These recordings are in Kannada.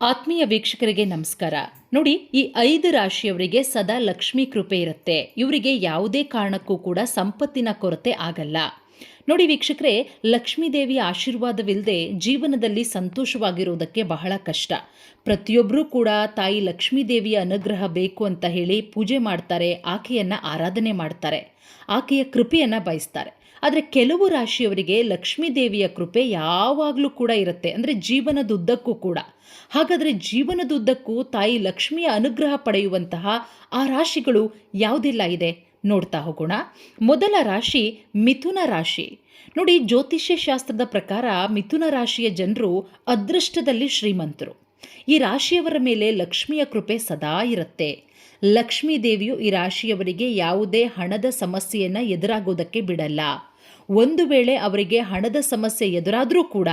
ಆತ್ಮೀಯ ವೀಕ್ಷಕರಿಗೆ ನಮಸ್ಕಾರ. ನೋಡಿ, ಈ ಐದು ರಾಶಿಯವರಿಗೆ ಸದಾ ಲಕ್ಷ್ಮಿ ಕೃಪೆ ಇರುತ್ತೆ. ಇವರಿಗೆ ಯಾವುದೇ ಕಾರಣಕ್ಕೂ ಕೂಡ ಸಂಪತ್ತಿನ ಕೊರತೆ ಆಗಲ್ಲ. ನೋಡಿ ವೀಕ್ಷಕರೇ, ಲಕ್ಷ್ಮೀ ದೇವಿಯ ಆಶೀರ್ವಾದವಿಲ್ಲದೆ ಜೀವನದಲ್ಲಿ ಸಂತೋಷವಾಗಿರುವುದಕ್ಕೆ ಬಹಳ ಕಷ್ಟ. ಪ್ರತಿಯೊಬ್ಬರೂ ಕೂಡ ತಾಯಿ ಲಕ್ಷ್ಮೀ ದೇವಿಯ ಅನುಗ್ರಹ ಬೇಕು ಅಂತ ಹೇಳಿ ಪೂಜೆ ಮಾಡ್ತಾರೆ, ಆಕೆಯನ್ನು ಆರಾಧನೆ ಮಾಡ್ತಾರೆ, ಆಕೆಯ ಕೃಪೆಯನ್ನು ಬಯಸ್ತಾರೆ. ಆದರೆ ಕೆಲವು ರಾಶಿಯವರಿಗೆ ಲಕ್ಷ್ಮೀ ದೇವಿಯ ಕೃಪೆ ಯಾವಾಗಲೂ ಕೂಡ ಇರುತ್ತೆ. ಅಂದರೆ ಜೀವನದುದ್ದಕ್ಕೂ ಕೂಡ. ಹಾಗಾದರೆ ಜೀವನದುದ್ದಕ್ಕೂ ತಾಯಿ ಲಕ್ಷ್ಮಿಯ ಅನುಗ್ರಹ ಪಡೆಯುವಂತಹ ಆ ರಾಶಿಗಳು ಯಾವುದೆಲ್ಲ ಇದೆ? ನೋಡ್ತಾ ಹೋಗೋಣ. ಮೊದಲ ರಾಶಿ ಮಿಥುನ ರಾಶಿ. ನೋಡಿ ಜ್ಯೋತಿಷ್ಯ ಶಾಸ್ತ್ರದ ಪ್ರಕಾರ ಮಿಥುನ ರಾಶಿಯ ಜನರು ಅದೃಷ್ಟದಲ್ಲಿ ಶ್ರೀಮಂತರು. ಈ ರಾಶಿಯವರ ಮೇಲೆ ಲಕ್ಷ್ಮಿಯ ಕೃಪೆ ಸದಾ ಇರುತ್ತೆ. ಲಕ್ಷ್ಮೀ ದೇವಿಯು ಈ ರಾಶಿಯವರಿಗೆ ಯಾವುದೇ ಹಣದ ಸಮಸ್ಯೆಯನ್ನು ಎದುರಾಗೋದಕ್ಕೆ ಬಿಡಲ್ಲ. ಒಂದು ವೇಳೆ ಅವರಿಗೆ ಹಣದ ಸಮಸ್ಯೆ ಎದುರಾದರೂ ಕೂಡ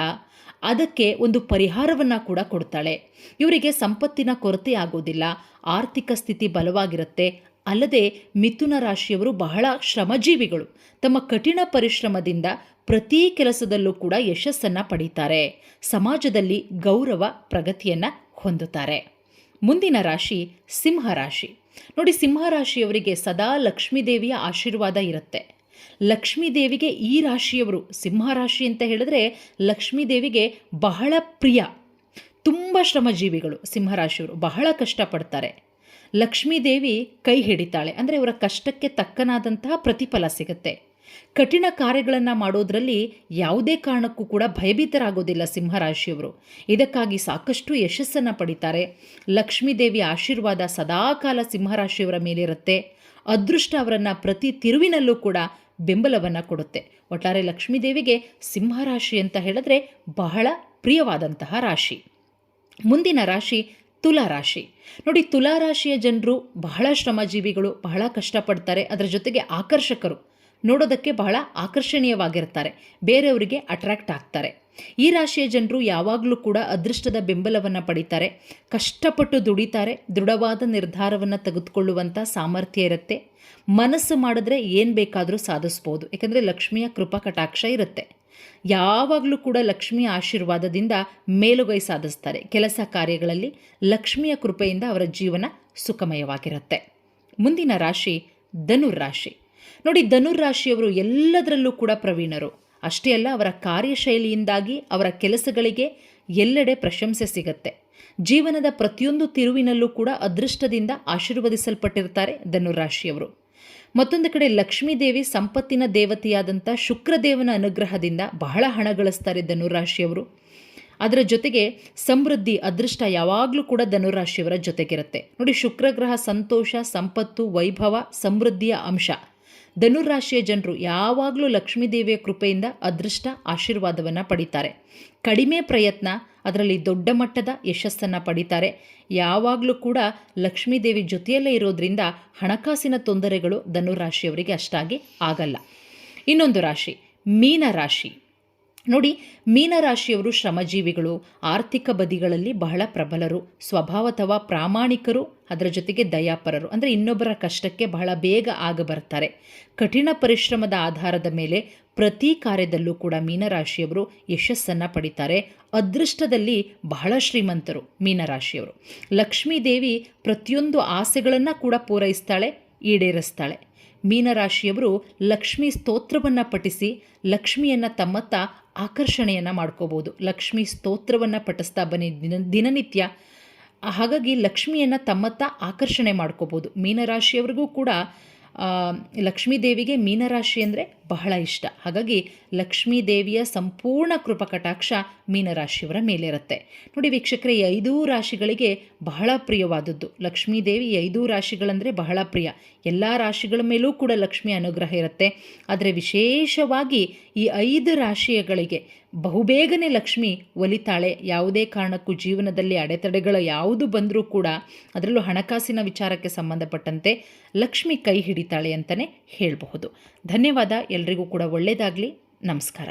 ಅದಕ್ಕೆ ಒಂದು ಪರಿಹಾರವನ್ನು ಕೂಡ ಕೊಡ್ತಾಳೆ. ಇವರಿಗೆ ಸಂಪತ್ತಿನ ಕೊರತೆ ಆಗೋದಿಲ್ಲ, ಆರ್ಥಿಕ ಸ್ಥಿತಿ ಬಲವಾಗಿರುತ್ತೆ. ಅಲ್ಲದೆ ಮಿಥುನ ರಾಶಿಯವರು ಬಹಳ ಶ್ರಮಜೀವಿಗಳು. ತಮ್ಮ ಕಠಿಣ ಪರಿಶ್ರಮದಿಂದ ಪ್ರತಿ ಕೆಲಸದಲ್ಲೂ ಕೂಡ ಯಶಸ್ಸನ್ನು ಪಡೀತಾರೆ. ಸಮಾಜದಲ್ಲಿ ಗೌರವ ಪ್ರಗತಿಯನ್ನು ಹೊಂದುತ್ತಾರೆ. ಮುಂದಿನ ರಾಶಿ ಸಿಂಹ ರಾಶಿ. ನೋಡಿ, ಸಿಂಹ ರಾಶಿಯವರಿಗೆ ಸದಾ ಲಕ್ಷ್ಮೀದೇವಿಯ ಆಶೀರ್ವಾದ ಇರುತ್ತೆ. ಲಕ್ಷ್ಮೀ ದೇವಿಗೆ ಈ ರಾಶಿಯವರು, ಸಿಂಹ ರಾಶಿ ಅಂತ ಹೇಳಿದ್ರೆ ಲಕ್ಷ್ಮೀದೇವಿಗೆ ಬಹಳ ಪ್ರಿಯ, ತುಂಬ ಶ್ರಮಜೀವಿಗಳು ಸಿಂಹರಾಶಿಯವರು ಬಹಳ ಕಷ್ಟಪಡ್ತಾರೆ. ಲಕ್ಷ್ಮೀದೇವಿ ಕೈ ಹಿಡಿತಾಳೆ, ಅಂದರೆ ಇವರ ಕಷ್ಟಕ್ಕೆ ತಕ್ಕನಾದಂತಹ ಪ್ರತಿಫಲ ಸಿಗುತ್ತೆ. ಕಠಿಣ ಕಾರ್ಯಗಳನ್ನು ಮಾಡೋದರಲ್ಲಿ ಯಾವುದೇ ಕಾರಣಕ್ಕೂ ಕೂಡ ಭಯಭೀತರಾಗೋದಿಲ್ಲ ಸಿಂಹರಾಶಿಯವರು ಇದಕ್ಕಾಗಿ ಸಾಕಷ್ಟು ಯಶಸ್ಸನ್ನು ಪಡಿತಾರೆ. ಲಕ್ಷ್ಮೀದೇವಿ ಆಶೀರ್ವಾದ ಸದಾಕಾಲ ಸಿಂಹರಾಶಿಯವರ ಮೇಲಿರುತ್ತೆ. ಅದೃಷ್ಟ ಅವರನ್ನು ಪ್ರತಿ ತಿರುವಿನಲ್ಲೂ ಕೂಡ ಬೆಂಬಲವನ್ನು ಕೊಡುತ್ತೆ. ಒಟ್ಟಾರೆ ಲಕ್ಷ್ಮೀದೇವಿಗೆ ಸಿಂಹರಾಶಿ ಅಂತ ಹೇಳಿದ್ರೆ ಬಹಳ ಪ್ರಿಯವಾದಂತಹ ರಾಶಿ. ಮುಂದಿನ ರಾಶಿ ತುಲಾ ರಾಶಿ. ನೋಡಿ ತುಲಾ ರಾಶಿಯ ಜನರು ಬಹಳ ಶ್ರಮಜೀವಿಗಳು, ಬಹಳ ಕಷ್ಟಪಡ್ತಾರೆ. ಅದರ ಜೊತೆಗೆ ಆಕರ್ಷಕರು. ನೋಡೋದಕ್ಕೆ ಬಹಳ ಆಕರ್ಷಣೀಯವಾಗಿರ್ತಾರೆ. ಬೇರೆಯವರಿಗೆ ಅಟ್ರಾಕ್ಟ್ ಆಗ್ತಾರೆ. ಈ ರಾಶಿಯ ಜನರು ಯಾವಾಗಲೂ ಕೂಡ ಅದೃಷ್ಟದ ಬೆಂಬಲವನ್ನು ಪಡಿತಾರೆ. ಕಷ್ಟಪಟ್ಟು ದುಡಿತಾರೆ. ದೃಢವಾದ ನಿರ್ಧಾರವನ್ನು ತೆಗೆದುಕೊಳ್ಳುವಂಥ ಸಾಮರ್ಥ್ಯ ಇರುತ್ತೆ. ಮನಸ್ಸು ಮಾಡಿದ್ರೆ ಏನು ಬೇಕಾದರೂ ಸಾಧಿಸ್ಬೋದು. ಯಾಕಂದರೆ ಲಕ್ಷ್ಮಿಯ ಕೃಪಾ ಕಟಾಕ್ಷ ಇರುತ್ತೆ. ಯಾವಾಗಲೂ ಕೂಡ ಲಕ್ಷ್ಮಿಯ ಆಶೀರ್ವಾದದಿಂದ ಮೇಲುಗೈ ಸಾಧಿಸ್ತಾರೆ. ಕೆಲಸ ಕಾರ್ಯಗಳಲ್ಲಿ ಲಕ್ಷ್ಮಿಯ ಕೃಪೆಯಿಂದ ಅವರ ಜೀವನ ಸುಖಮಯವಾಗಿರುತ್ತೆ. ಮುಂದಿನ ರಾಶಿ ಧನುರ್ರಾಶಿ ನೋಡಿ ಧನುರ್ರಾಶಿಯವರು ಎಲ್ಲದರಲ್ಲೂ ಕೂಡ ಪ್ರವೀಣರು. ಅಷ್ಟೇ ಅಲ್ಲ, ಅವರ ಕಾರ್ಯಶೈಲಿಯಿಂದಾಗಿ ಅವರ ಕೆಲಸಗಳಿಗೆ ಎಲ್ಲೆಡೆ ಪ್ರಶಂಸೆ ಸಿಗತ್ತೆ. ಜೀವನದ ಪ್ರತಿಯೊಂದು ತಿರುವಿನಲ್ಲೂ ಕೂಡ ಅದೃಷ್ಟದಿಂದ ಆಶೀರ್ವದಿಸಲ್ಪಟ್ಟಿರ್ತಾರೆ ಧನುರಾಶಿಯವರು ಮತ್ತೊಂದು ಕಡೆ, ಲಕ್ಷ್ಮೀದೇವಿ ಸಂಪತ್ತಿನ ದೇವತೆಯಾದಂಥ ಶುಕ್ರದೇವನ ಅನುಗ್ರಹದಿಂದ ಬಹಳ ಹಣ ಗಳಿಸ್ತಾರೆ ಧನುರಾಶಿಯವರು ಅದರ ಜೊತೆಗೆ ಸಮೃದ್ಧಿ, ಅದೃಷ್ಟ ಯಾವಾಗಲೂ ಕೂಡ ಧನುರಾಶಿಯವರ ಜೊತೆಗಿರುತ್ತೆ. ನೋಡಿ, ಶುಕ್ರಗ್ರಹ ಸಂತೋಷ, ಸಂಪತ್ತು, ವೈಭವ, ಸಮೃದ್ಧಿಯ ಅಂಶ. ಧನುರಾಶಿಯ ಜನರು ಯಾವಾಗಲೂ ಲಕ್ಷ್ಮೀದೇವಿಯ ಕೃಪೆಯಿಂದ ಅದೃಷ್ಟ ಆಶೀರ್ವಾದವನ್ನು ಪಡಿತಾರೆ. ಕಡಿಮೆ ಪ್ರಯತ್ನ, ಅದರಲ್ಲಿ ದೊಡ್ಡ ಮಟ್ಟದ ಯಶಸ್ಸನ್ನು ಪಡಿತಾರೆ. ಯಾವಾಗಲೂ ಕೂಡ ಲಕ್ಷ್ಮೀದೇವಿ ಜೊತೆಯಲ್ಲೇ ಇರೋದ್ರಿಂದ ಹಣಕಾಸಿನ ತೊಂದರೆಗಳು ಧನುರಾಶಿಯವರಿಗೆ ಅಷ್ಟಾಗಿ ಆಗಲ್ಲ. ಇನ್ನೊಂದು ರಾಶಿ ಮೀನ ರಾಶಿ ನೋಡಿ, ಮೀನರಾಶಿಯವರು ಶ್ರಮಜೀವಿಗಳು, ಆರ್ಥಿಕ ಬದಿಗಳಲ್ಲಿ ಬಹಳ ಪ್ರಬಲರು ಸ್ವಭಾವತವ ಪ್ರಾಮಾಣಿಕರು, ಅದರ ಜೊತೆಗೆ ದಯಾಪರರು. ಅಂದರೆ ಇನ್ನೊಬ್ಬರ ಕಷ್ಟಕ್ಕೆ ಬಹಳ ಬೇಗ ಆಗ ಬರ್ತಾರೆ. ಕಠಿಣ ಪರಿಶ್ರಮದ ಆಧಾರದ ಮೇಲೆ ಪ್ರತಿ ಕಾರ್ಯದಲ್ಲೂ ಕೂಡ ಮೀನರಾಶಿಯವರು ಯಶಸ್ಸನ್ನು ಪಡಿತಾರೆ. ಅದೃಷ್ಟದಲ್ಲಿ ಬಹಳ ಶ್ರೀಮಂತರು ಮೀನರಾಶಿಯವರು. ಲಕ್ಷ್ಮೀದೇವಿ ಪ್ರತಿಯೊಂದು ಆಸೆಗಳನ್ನು ಕೂಡ ಪೂರೈಸ್ತಾಳೆ, ಈಡೇರಿಸ್ತಾಳೆ. ಮೀನರಾಶಿಯವರು ಲಕ್ಷ್ಮೀ ಸ್ತೋತ್ರವನ್ನು ಪಠಿಸಿ, ಲಕ್ಷ್ಮಿಯನ್ನು ತಮ್ಮತ್ತ ಆಕರ್ಷಣೆಯನ್ನು ಮಾಡ್ಕೋಬೋದು. ಲಕ್ಷ್ಮಿ ಸ್ತೋತ್ರವನ್ನು ಪಠಿಸ್ತಾ ಬನ್ನಿ ದಿನ, ದಿನನಿತ್ಯ. ಹಾಗಾಗಿ ಲಕ್ಷ್ಮಿಯನ್ನು ತಮ್ಮತ್ತ ಆಕರ್ಷಣೆ ಮಾಡ್ಕೋಬೋದು. ಮೀನರಾಶಿಯವ್ರಿಗೂ ಕೂಡ ಲಕ್ಷ್ಮೀ ದೇವಿಗೆ ಮೀನರಾಶಿ ಅಂದರೆ ಬಹಳ ಇಷ್ಟ. ಹಾಗಾಗಿ ಲಕ್ಷ್ಮೀ ದೇವಿಯ ಸಂಪೂರ್ಣ ಕೃಪಕಟಾಕ್ಷ ಮೀನರಾಶಿಯವರ ಮೇಲಿರುತ್ತೆ. ನೋಡಿ ವೀಕ್ಷಕರೇ ಐದೂ ರಾಶಿಗಳಿಗೆ ಬಹಳ ಪ್ರಿಯವಾದದ್ದು. ಲಕ್ಷ್ಮೀ ದೇವಿ ಐದೂ ರಾಶಿಗಳಂದರೆ ಬಹಳ ಪ್ರಿಯ. ಎಲ್ಲ ರಾಶಿಗಳ ಮೇಲೂ ಕೂಡ ಲಕ್ಷ್ಮಿ ಅನುಗ್ರಹ ಇರುತ್ತೆ. ಆದರೆ ವಿಶೇಷವಾಗಿ ಈ ಐದು ರಾಶಿಗಳಿಗೆ ಬಹುಬೇಗನೆ ಲಕ್ಷ್ಮಿ ಒಲಿತಾಳೆ. ಯಾವುದೇ ಕಾರಣಕ್ಕೂ ಜೀವನದಲ್ಲಿ ಅಡೆತಡೆಗಳು ಯಾವುದು ಬಂದರೂ ಕೂಡ ಅದರಲ್ಲೂ ಹಣಕಾಸಿನ ವಿಚಾರಕ್ಕೆ ಸಂಬಂಧಪಟ್ಟಂತೆ ಲಕ್ಷ್ಮಿ ಕೈ ಹಿಡಿತಾಳೆ ಅಂತಲೇ ಹೇಳಬಹುದು. ಧನ್ಯವಾದ ಎಲ್ರಿಗೂ ಕೂಡ ಒಳ್ಳೆಯದಾಗಲಿ ನಮಸ್ಕಾರ.